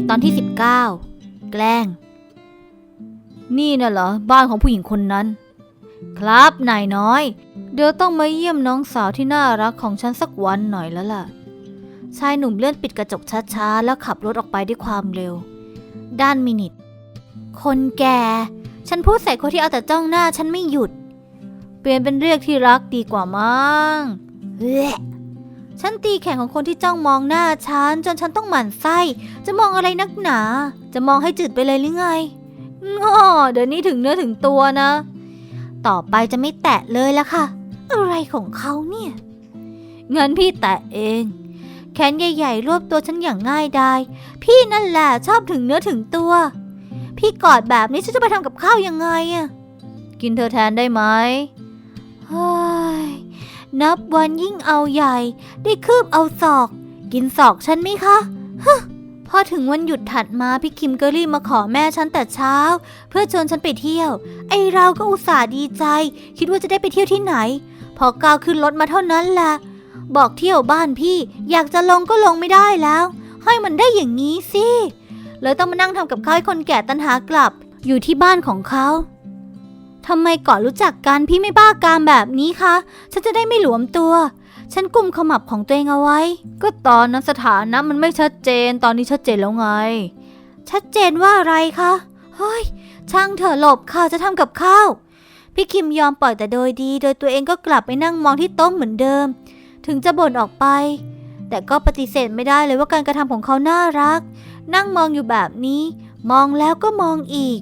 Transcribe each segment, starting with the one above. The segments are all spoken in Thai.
ตตอนที่ 19 แกล้ง นี่น่ะเหรอ บ้านของผู้หญิงคนนั้น ครับนายน้อย เดี๋ยวต้องมาเยี่ยมน้องสาวที่น่ารักของฉันสักวันหน่อยแล้วล่ะ ชายหนุ่มเลื่อนปิดกระจกช้าๆ แล้วขับรถออกไปด้วยความเร็ว ด้านมินิทคนแก่ ฉันพูดใส่คนที่เอาแต่จ้องหน้าฉันไม่หยุด เปลี่ยนเป็นเรียกที่รักดีกว่ามั้งเฮ้ ฉันตีแข่งของคนที่จ้องมองหน้าฉันจนฉันต้องหมั่นไส้ จะมองอะไรนักหนา จะมองให้จืดไปเลยหรือไงง้อเดี๋ยวนี้ถึงเนื้อถึงตัวนะ ต่อไปจะไม่แตะเลยละค่ะ อะไรของเขาเนี่ย เงั้นพี่แตะเอง แขนใหญ่ๆรวบตัวฉันอย่างง่ายดาย พี่นั่นแหละชอบถึงเนื้อถึงตัว พี่กอดแบบนี้ฉันจะไปทำกับข้าวยังไงอะกินเธอแทนได้ไหม นับวันยิ่งเอาใหญ่ ได้คืบเอาศอก กินศอกฉันไหมคะฮึพอถึงวันหยุดถัดมาพี่คิมก็รีบมาขอแม่ฉันแต่เช้า เพื่อชวนฉันไปเที่ยว ไอเราก็อุตส่าห์ดีใจ คิดว่าจะได้ไปเที่ยวที่ไหน พอก้าวขึ้นรถมาเท่านั้นแหละบอกเที่ยวบ้านพี่ อยากจะลงก็ลงไม่ได้แล้ว ให้มันได้อย่างนี้สิเลยต้องมานั่งทำกับข้าวให้คนแก่ตันหากลับ อยู่ที่บ้านของเขา ทำไมก่อนรู้จักกันพี่ไม่บ้ากามแบบนี้คะ ฉันจะได้ไม่หลวมตัว ฉันกุมขมับของตัวเองเอาไว้ ก็ตอนนั้นสถานะมันไม่ชัดเจน ตอนนี้ชัดเจนแล้วไง ชัดเจนว่าอะไรคะ เฮ้ย ช่างเถอะหลบค่ะจะทำกับข้าว พี่คิมยอมปล่อยแต่โดยดี โดยตัวเองก็กลับไปนั่งมองที่โต๊ะเหมือนเดิม ถึงจะบ่นออกไป แต่ก็ปฏิเสธไม่ได้เลยว่าการกระทำของเขาน่ารัก นั่งมองอยู่แบบนี้ มองแล้วก็มองอีก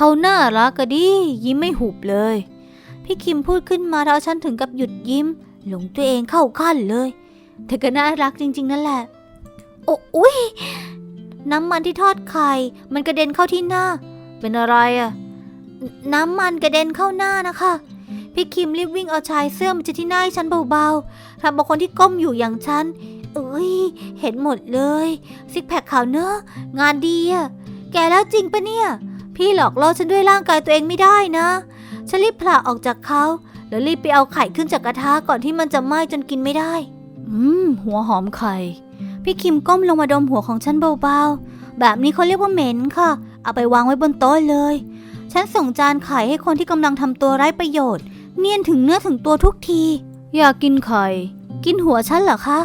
เขาน่ารักกะดิ ยิ้มไม่หุบเลย พี่คิมพูดขึ้นมาแล้วฉันถึงกับหยุดยิ้ม หลงตัวเองเข้าขั้นเลยเธอก็น่ารักจริง ๆ นั่นแหละ โอ๊ยน้ำมันที่ทอดไข่ มันกระเด็นเข้าที่หน้า เป็นอะไรอะนน้ำมันกระเด็นเข้าหน้านะคะ พี่คิมรีบวิ่งเอาชายเสื้อมาจะที่หน้าให้ฉันเบาๆทำเอาคนที่ก้มอยู่อย่างฉันเอ้ย เห็นหมดเลย ซิกแพคขาวเนอะงานดีอะแกแล้วจริงปะเนี่ย พี่หลอกล่อฉันด้วยร่างกายตัวเองไม่ได้นะ ฉันรีบผละออกจากเขาแล้วรีบไปเอาไข่ขึ้นจากกระทะก่อนที่มันจะไหม้จนกินไม่ได้ อืม หัวหอมไข่ พี่คิมก้มลงมาดมหัวของฉันเบาๆ แบบนี้เขาเรียกว่าเหม็นค่ะ เอาไปวางไว้บนโต๊ะเลย ฉันส่งจานไข่ให้คนที่กำลังทำตัวไร้ประโยชน์ เนียนถึงเนื้อถึงตัวทุกที อยากกินไข่ กินหัวฉันเหรอคะ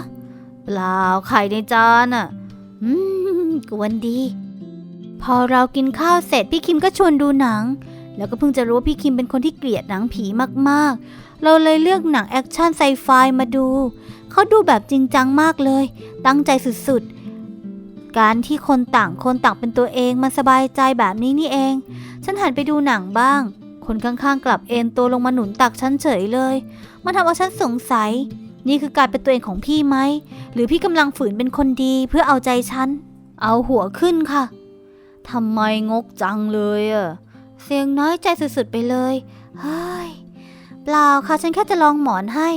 เปล่าไข่ในจานอะอืม กวนดี พอเรากินข้าวเสร็จพี่คิมก็ชวนดูหนัง แล้วก็เพิ่งจะรู้ว่าพี่คิมเป็นคนที่เกลียดหนังผีมากๆ เราเลยเลือกหนังแอคชั่นไซไฟมาดู เขาดูแบบจริงจังมากเลย ตั้งใจสุดๆ การที่คนต่างคนต่างเป็นตัวเองมันสบายใจแบบนี้นี่เอง ฉันหันไปดูหนังบ้าง คนข้างๆ กลับเอนตัวลงมาหนุนตักฉันเฉยเลย มันทำเอาฉันสงสัย นี่คือการเป็นตัวเองของพี่ไหม หรือพี่กำลังฝืนเป็นคนดีเพื่อเอาใจฉัน เอาหัวขึ้นค่ะ ทำไมงกจังเลยอะเสียงน้อยใจสุดๆไปเลย เฮ้ย เปล่าค่ะฉันแค่จะลองหมอนให้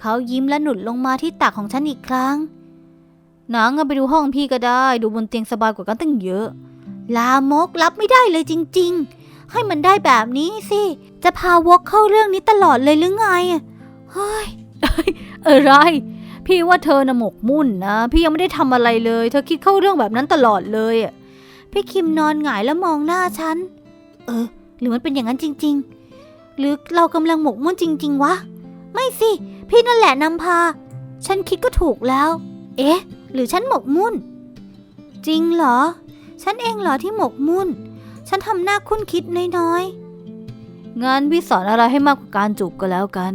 เขายิ้มและหนุนลงมาที่ตักของฉันอีกครั้งนังไปดูห้องพี่ก็ได้ ดูบนเตียงสบายกว่ากันตั้งเยอะ ลามกรับไม่ได้เลยจริง ๆ ให้มันได้แบบนี้สิ จะพาวกเข้าเรื่องนี้ตลอดเลยหรือไงอะเฮ้ยอะไร พี่ว่าเธอน่ะหมกมุ่นนะ พี่ยังไม่ได้ทำอะไรเลย เธอคิดเข้าเรื่องแบบนั้นตลอดเลยอะ พี่คิมนอนหงายแล้วมองหน้าฉัน เออ หรือมันเป็นอย่างนั้นจริง ๆ หรือเรากำลังหมกมุ่นจริง ๆ วะ ไม่สิ พี่นั่นแหละนำพา ฉันคิดก็ถูกแล้ว เอ๊ะ หรือฉันหมกมุ่น จริงเหรอ ฉันเองเหรอที่หมกมุ่น ฉันทำหน้าคุ้นคิดน้อยๆ งานพี่สอนอะไรให้มากกว่าการจูบก็แล้วกัน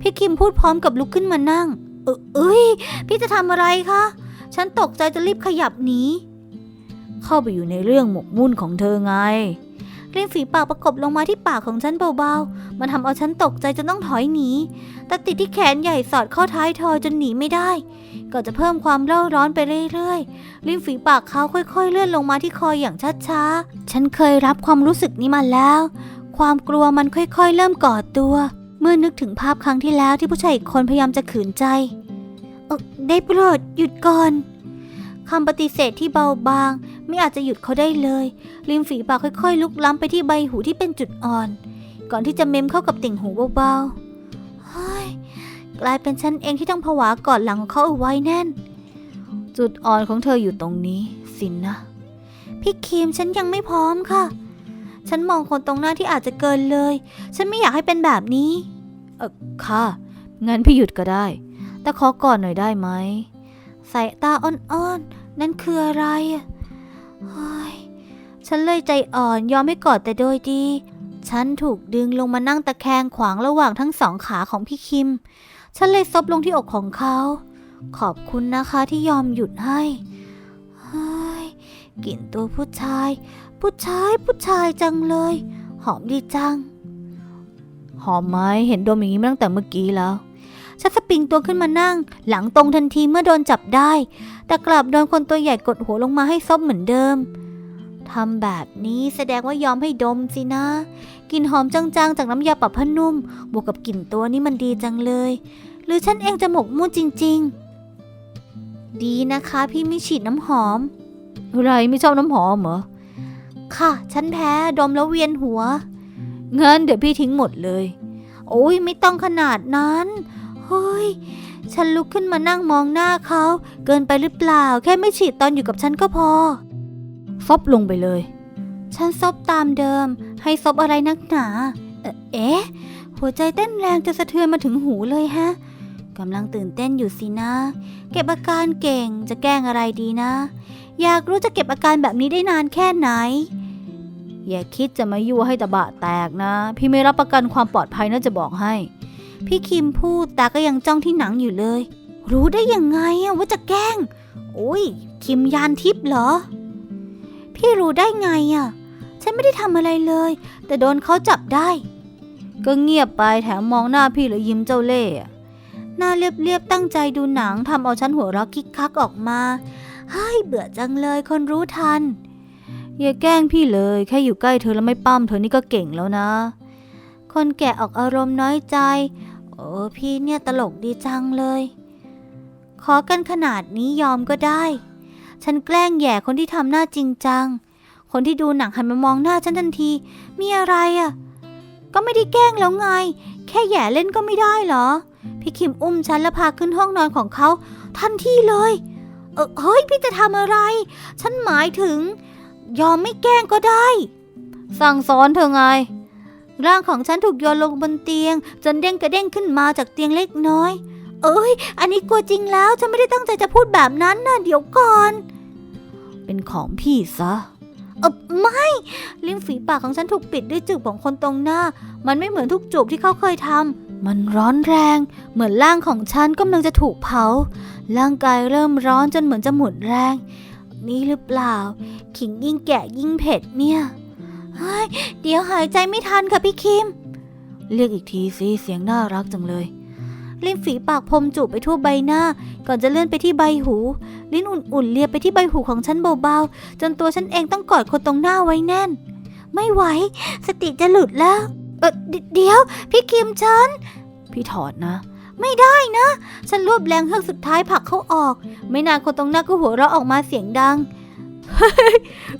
พี่คิมพูดพร้อมกับลุกขึ้นมานั่ง เออเอ้ย พี่จะทำอะไรคะ ฉันตกใจจะรีบขยับหนี เข้าไปอยู่ในเรื่องหมกมุ่นของเธอไงริมฝีปากประกบลงมาที่ปากของฉันเบาๆ มันทำเอาฉันตกใจจนต้องถอยหนี แต่ติดที่แขนใหญ่สอดเข้าท้ายทอยจนหนีไม่ได้ ก็จะเพิ่มความเล่าร้อนไปเรื่อยๆริมฝีปากเขาค่อยๆ เลื่อนลงมาที่คออย่างช้าๆ ฉันเคยรับความรู้สึกนี้มาแล้ว ความกลัวมันค่อยๆ เริ่มก่อตัว เมื่อนึกถึงภาพครั้งที่แล้วที่ผู้ชายอีกคนพยายามจะขืนใจเออได้โปรดหยุดก่อนคำปฏิเสธที่เบาบาง ไม่อาจจะหยุดเขาได้เลย ริมฝีปากค่อยๆ ลุกล้ำไปที่ใบหูที่เป็นจุดอ่อน ก่อนที่จะเม้มเข้ากับติ่งหูเบาๆเฮ้ยกลายเป็นฉันเองที่ต้องผวากอดหลังของเขาเอาไว้แน่น จุดอ่อนของเธออยู่ตรงนี้ สินนะ พี่คิมฉันยังไม่พร้อมค่ะ ฉันมองคนตรงหน้าที่อาจจะเกินเลย ฉันไม่อยากให้เป็นแบบนี้ เออค่ะ งั้นพี่หยุดก็ได้ แต่ขอก่อนหน่อยได้ไหมสายตาอ่อนๆนั่นคืออะไรอะ ฉันเลยใจอ่อนยอมให้กอดแต่โดยดี ฉันถูกดึงลงมานั่งตะแคงขวางระหว่างทั้งสองขาของพี่คิม ฉันเลยซบลงที่อกของเขา ขอบคุณนะคะที่ยอมหยุดให้กลิ่นตัวผู้ชาย ผู้ชาย ผู้ชายจังเลย หอมดีจัง หอมไหมเห็นดมอย่างนี้มาตั้งแต่เมื่อกี้แล้ว ฉันสปริงตัวขึ้นมานั่ง หลังตรงทันทีเมื่อโดนจับได้ แต่กลับโดนคนตัวใหญ่กดหัวลงมาให้ซบเหมือนเดิมทำแบบนี้แสดงว่ายอมให้ดมสินะ กลิ่นหอมจางๆ จากน้ำยาปรับผ้านุ่ม บวกกับกลิ่นตัวนี้มันดีจังเลย หรือฉันเองจะหมกมุ่นจริง ๆ ดีนะคะ พี่ไม่ฉีดน้ำหอม อะไรไม่ชอบน้ำหอมเหรอ ค่ะ ฉันแพ้ดมแล้วเวียนหัวงั้นเดี๋ยวพี่ทิ้งหมดเลย โอ้ยไม่ต้องขนาดนั้น เฮ้ย ฉันลุกขึ้นมานั่งมองหน้าเขา เกินไปหรือเปล่า แค่ไม่ฉีดตอนอยู่กับฉันก็พอ ซบลงไปเลย ฉันซบตามเดิม ให้ซบอะไรนักหนา เอ๊ะ หัวใจเต้นแรงจะสะเทือนมาถึงหูเลยฮะกำลังตื่นเต้นอยู่สินะ เก็บอาการเก่งจะแกล้งอะไรดีนะ อยากรู้จะเก็บอาการแบบนี้ได้นานแค่ไหน อย่าคิดจะมายั่วให้ตะบะแตกนะ พี่ไม่รับประกันความปลอดภัยนะจะบอกให้ พี่คิมพูดแต่ก็ยังจ้องที่หนังอยู่เลย รู้ได้ยังไงว่าจะแกล้ง โอ้ย คิมยานทิพย์เหรอ พี่รู้ได้ไงอะ ฉันไม่ได้ทำอะไรเลย แต่โดนเขาจับได้ ก็เงียบไปแถมมองหน้าพี่แล้วยิ้มเจ้าเล่ห์หน้าเรียบๆตั้งใจดูหนังทำเอาฉันหัวเราะคิกคักออกมาเฮ้ยเบื่อจังเลยคนรู้ทัน อย่าแกล้งพี่เลย แค่อยู่ใกล้เธอแล้วไม่ปั้มเธอนี่ก็เก่งแล้วนะ คนแก่ออกอารมณ์น้อยใจ โอ้พี่เนี่ยตลกดีจังเลย ขอกันขนาดนี้ยอมก็ได้ ฉันแกล้งแย่คนที่ทำหน้าจริงจัง คนที่ดูหนังหันมามองหน้าฉันทันที มีอะไรอะ่ะ ก็ไม่ได้แกล้งแล้วไง แค่แย่เล่นก็ไม่ได้เหรอ พี่คิมอุ้มฉันแล้วพาขึ้นห้องนอนของเขาทันทีเลย เออเฮ้ยพี่จะทำอะไร ฉันหมายถึง ยอมไม่แกล้งก็ได้ สั่งสอนเธอไง ร่างของฉันถูกโยนลงบนเตียง จนเด้งกระเด้งขึ้นมาจากเตียงเล็กน้อย เอ้ย อันนี้กลัวจริงแล้ว ฉันไม่ได้ตั้งใจจะพูดแบบนั้นนะเดี๋ยวก่อน เป็นของพี่ซะเออไม่ริมฝีปากของฉันถูกปิดด้วยจูบของคนตรงหน้า มันไม่เหมือนทุกจูบที่เขาเคยทำมันร้อนแรง เหมือนร่างของฉันกำลังจะถูกเผา ร่างกายเริ่มร้อนจนเหมือนจะหมดแรง นี่หรือเปล่า ขิงยิ่งแก่ยิ่งเผ็ดเนี่ย เฮ้ยเดี๋ยวหายใจไม่ทันค่ะพี่คิม เรียกอีกทีสิเสียงน่ารักจังเลยริมฝีปากพรมจูบไปทั่วใบหน้า ก่อนจะเลื่อนไปที่ใบหู ลิ้นอุ่นๆเลียไปที่ใบหูของฉันเบาๆ จนตัวฉันเองต้องกอดคนตรงหน้าไว้แน่น ไม่ไหว สติจะหลุดแล้ว เออดเดี๋ยว พี่คิมฉัน พี่ถอดนะ ไม่ได้นะ ฉันรวบแรงเฮือกสุดท้ายผลักเขาออก ไม่นานคนตรงหน้าก็หัวเราะออกมาเสียงดัง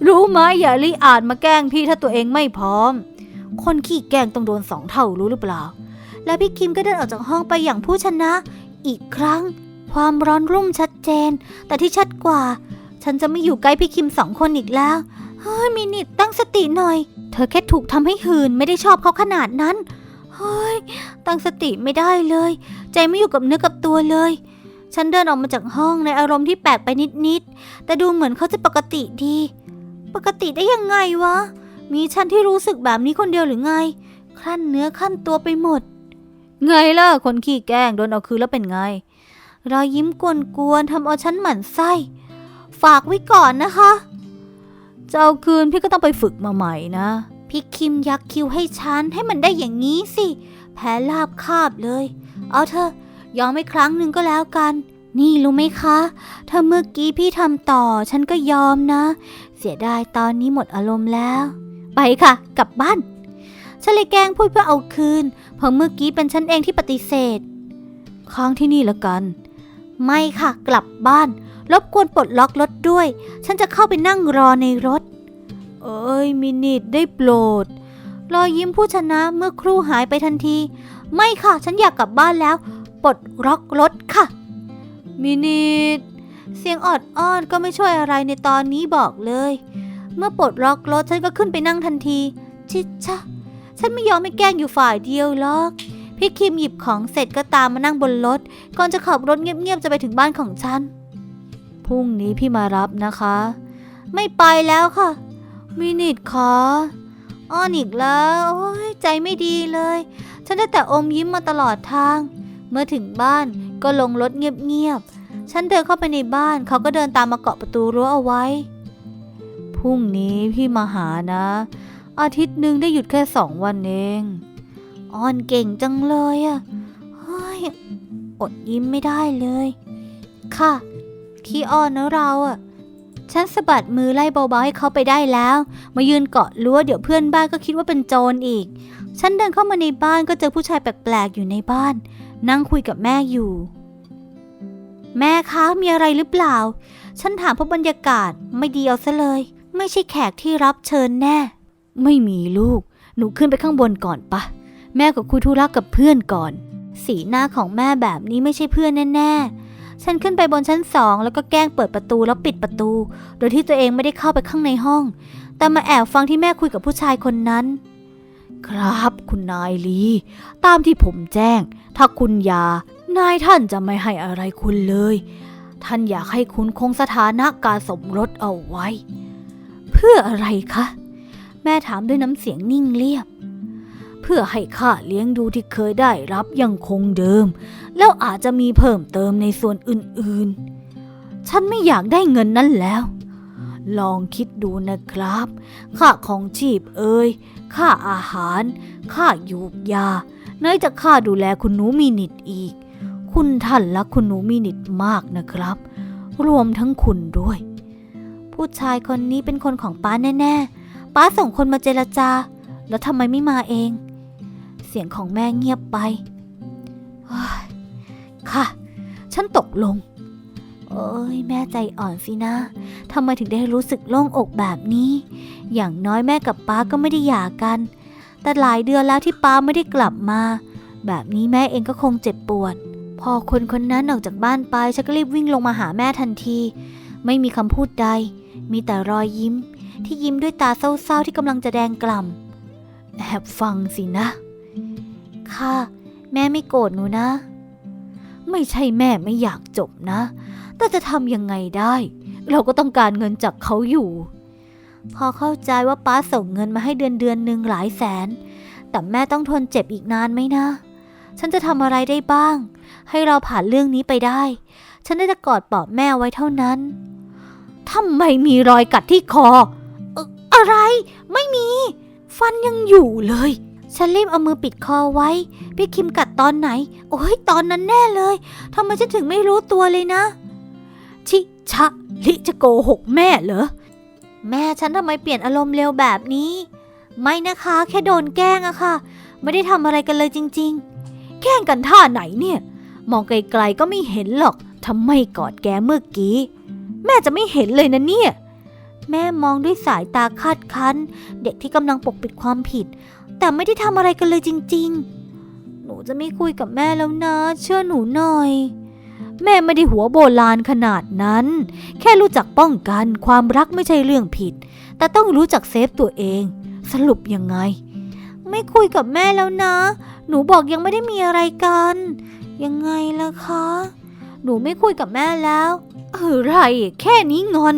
รู้ไหมอย่ารีอาจมาแกล้งพี่ถ้าตัวเองไม่พร้อม คนขี้แกล้งต้องโดนสองเท่ารู้หรือเปล่า แล้วพี่คิมก็เดินออกจากห้องไปอย่างผู้ชนะ อีกครั้ง ความร้อนรุ่มชัดเจน แต่ที่ชัดกว่า ฉันจะไม่อยู่ใกล้พี่คิมสองคนอีกแล้วเฮ้ยมินิดตั้งสติหน่อย เธอแค่ถูกทำให้หืนไม่ได้ชอบเขาขนาดนั้นเฮ้ยตั้งสติไม่ได้เลย ใจไม่อยู่กับเนื้อกับตัวเลย ฉันเดินออกมาจากห้องในอารมณ์ที่แปลกไปนิดๆ แต่ดูเหมือนเขาจะปกติดี ปกติได้ยังไงวะ มีฉันที่รู้สึกแบบนี้คนเดียวหรือไงขั้นเนื้อขั้นตัวไปหมด ไงล่ะ คนขี้แกล้งโดนเอาคืนแล้วเป็นไง รอยยิ้มกวนๆทำเอาฉันหมั่นไส้ ฝากไว้ก่อนนะคะจะเอาคืนพี่ก็ต้องไปฝึกมาใหม่นะ พี่คิมยักคิวให้ฉันให้มันได้อย่างนี้สิ แพ้ลาบคาบเลย เอาเถอะ ยอมไม่ครั้งหนึ่งก็แล้วกัน นี่รู้ไหมคะ ถ้าเมื่อกี้พี่ทำต่อ ฉันก็ยอมนะ เสียดายตอนนี้หมดอารมณ์แล้ว ไปค่ะ กลับบ้าน ฉันเลยแกล้งพูดเพื่อเอาคืน เพราะเมื่อกี้เป็นฉันเองที่ปฏิเสธ ค้างที่นี่ละกัน ไม่ค่ะ กลับบ้าน รบกวนปลดล็อกรถด้วย ฉันจะเข้าไปนั่งรอในรถ เอ้ย มินิดได้โปรด รอยยิ้มผู้ชนะเมื่อครู่หายไปทันที ไม่ค่ะ ฉันอยากกลับบ้านแล้ว ปลดล็อกรถค่ะ มินิดเสียงออดอ้อนก็ไม่ช่วยอะไรในตอนนี้บอกเลย เมื่อปลดล็อกรถฉันก็ขึ้นไปนั่งทันที ชิชะฉันไม่ยอมไม่แกล้งอยู่ฝ่ายเดียวหรอก พี่คิมหยิบของเสร็จก็ตามมานั่งบนรถ ก่อนจะขับรถเงียบๆจะไปถึงบ้านของฉัน พรุ่งนี้พี่มารับนะคะ ไม่ไปแล้วค่ะ มินิดขอ อ้อนอีกแล้ว โอ้ยใจไม่ดีเลย ฉันได้แต่อมยิ้มมาตลอดทาง เมื่อถึงบ้านก็ลงรถเงียบๆ ฉันเดินเข้าไปในบ้านเขาก็เดินตามมาเกาะประตูรั้วเอาไว้ พรุ่งนี้พี่มาหานะ อาทิตย์หนึ่งได้หยุดแค่สองวันเองอ้อนเก่งจังเลยอะเฮ้ยอดยิ้มไม่ได้เลย ค่ะ ขี้อ้อนนะเราอะฉันสะบัดมือไล่เบาๆให้เขาไปได้แล้ว มายืนเกาะรั้วเดี๋ยวเพื่อนบ้านก็คิดว่าเป็นโจรอีก ฉันเดินเข้ามาในบ้านก็เจอผู้ชายแปลกๆอยู่ในบ้าน นั่งคุยกับแม่อยู่ แม่คะมีอะไรหรือเปล่า ฉันถามเพราะบรรยากาศไม่ดีเอาซะเลย ไม่ใช่แขกที่รับเชิญแน่ ไม่มีลูก หนูขึ้นไปข้างบนก่อนปะแม่ก็คุยธุระกับเพื่อนก่อน สีหน้าของแม่แบบนี้ไม่ใช่เพื่อนแน่ๆ ฉันขึ้นไปบนชั้นสองแล้วก็แกล้งเปิดประตูแล้วปิดประตู โดยที่ตัวเองไม่ได้เข้าไปข้างในห้อง แต่มาแอบฟังที่แม่คุยกับผู้ชายคนนั้น ครับคุณนายลี ตามที่ผมแจ้ง ถ้าคุณยานายท่านจะไม่ให้อะไรคุณเลย ท่านอยากให้คุณคงสถานะการสมรสเอาไว้ เพื่ออะไรคะ แม่ถามด้วยน้ำเสียงนิ่งเรียบ เพื่อให้ค่าเลี้ยงดูที่เคยได้รับยังคงเดิม แล้วอาจจะมีเพิ่มเติมในส่วนอื่นๆ ฉันไม่อยากได้เงินนั้นแล้ว ลองคิดดูนะครับ ค่าของชีพเอ่ย ค่าอาหาร ค่ายูกยา ไหนจะค่าดูแลคุณหนูมีนิดอีก คุณท่านรักคุณหนูมีนิดมากนะครับ รวมทั้งคุณด้วย ผู้ชายคนนี้เป็นคนของป้าแน่ ๆ ป้าส่งคนมาเจรจา แล้วทำไมไม่มาเอง เสียงของแม่เงียบไป ค่ะ ฉันตกลง เอ้ยแม่ใจอ่อนสินะทำไมถึงได้รู้สึกโล่งอกแบบนี้ อย่างน้อยแม่กับป้าก็ไม่ได้หย่ากัน แต่หลายเดือนแล้วที่ป้าไม่ได้กลับมา แบบนี้แม่เองก็คงเจ็บปวด พอคนคนนั้นออกจากบ้านไปฉันก็รีบวิ่งลงมาหาแม่ทันที ไม่มีคำพูดใด มีแต่รอยยิ้ม ที่ยิ้มด้วยตาเศร้าๆที่กำลังจะแดงกล่ำแอบฟังสินะ ค่ะ แม่ไม่โกรธหนูนะ ไม่ใช่แม่ไม่อยากจบนะ แต่จะทำยังไงได้ เราก็ต้องการเงินจากเขาอยู่ พอเข้าใจว่าป้าส่งเงินมาให้เดือนเดือนหนึ่งหลายแสน แต่แม่ต้องทนเจ็บอีกนานไหมนะ ฉันจะทำอะไรได้บ้าง ให้เราผ่านเรื่องนี้ไปได้ ฉันได้จะกอดปลอบแม่ไว้เท่านั้นทำไมมีรอยกัดที่คออะไร ไม่มี ฟันยังอยู่เลย ฉันรีบเอามือปิดคอไว้ พี่คิมกัดตอนไหน โอ้ยตอนนั้นแน่เลยทำไมฉันถึงไม่รู้ตัวเลยนะ ชะ ลิจะโกหกแม่เหรอ แม่ฉันทำไมเปลี่ยนอารมณ์เร็วแบบนี้ ไม่นะคะ แค่โดนแกล้งอะค่ะ ไม่ได้ทำอะไรกันเลยจริง ๆ แกล้งกันท่าไหนเนี่ย มองไกลๆก็ไม่เห็นหรอกทำไมกอดแกเมื่อกี้ แม่จะไม่เห็นเลยนะเนี่ย แม่มองด้วยสายตาคาดคั้น เด็กที่กำลังปกปิดความผิด แต่ไม่ได้ทำอะไรกันเลยจริง ๆ หนูจะไม่คุยกับแม่แล้วนะ เชื่อหนูหน่อย แม่ไม่ได้หัวโบราณขนาดนั้น แค่รู้จักป้องกันความรักไม่ใช่เรื่องผิด แต่ต้องรู้จักเซฟตัวเอง สรุปยังไง ไม่คุยกับแม่แล้วนะ หนูบอกยังไม่ได้มีอะไรกัน ยังไงล่ะคะ หนูไม่คุยกับแม่แล้วอะไรแค่นี้งอน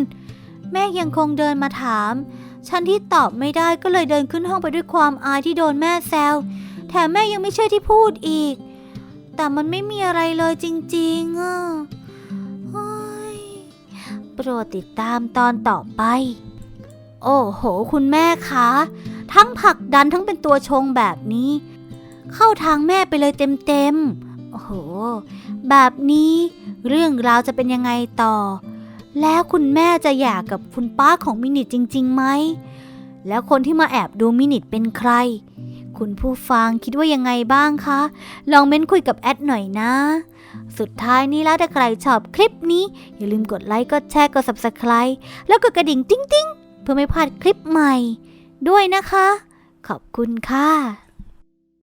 แม่ยังคงเดินมาถาม ฉันที่ตอบไม่ได้ก็เลยเดินขึ้นห้องไปด้วยความอายที่โดนแม่แซวแถมแม่ยังไม่เชื่อที่พูดอีก แต่มันไม่มีอะไรเลยจริงๆอะโปรดติดตามตอนต่อไป โอ้โห คุณแม่คะ ทั้งผลักดันทั้งเป็นตัวชงแบบนี้ เข้าทางแม่ไปเลยเต็มๆ โอ้โห แบบนี้เรื่องราวจะเป็นยังไงต่อ แล้วคุณแม่จะหย่ากับคุณป้าของมินิทจริงๆไหม แล้วคนที่มาแอบดูมินิทเป็นใคร คุณผู้ฟังคิดว่ายังไงบ้างคะ ลองเม้นคุยกับแอดหน่อยนะ สุดท้ายนี้แล้วถ้าใครชอบคลิปนี้ อย่าลืมกดไลค์ กดแชร์ กด subscribe แล้วกดกระดิ่งติ๊งๆ เพื่อไม่พลาดคลิปใหม่ ด้วยนะคะ ขอบคุณค่ะ